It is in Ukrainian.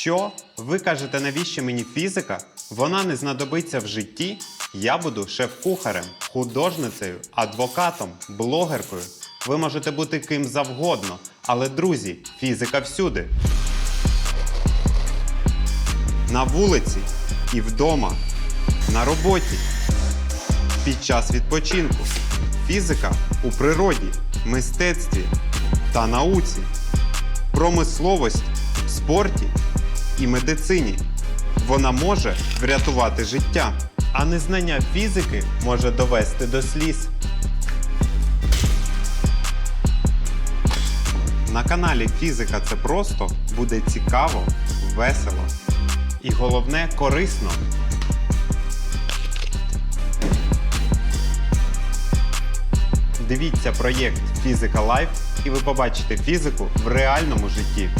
Що? Ви кажете, навіщо мені фізика? Вона не знадобиться в житті. Я буду шеф-кухарем, художницею, адвокатом, блогеркою. Ви можете бути ким завгодно, але друзі, фізика всюди. На вулиці і вдома, на роботі, під час відпочинку. Фізика у природі, мистецтві та науці, промисловості, спорті і медицині. Вона може врятувати життя, а незнання фізики може довести до сліз. На каналі Фізика це просто буде цікаво, весело і головне корисно. Дивіться проєкт Фізика Лайф і ви побачите фізику в реальному житті.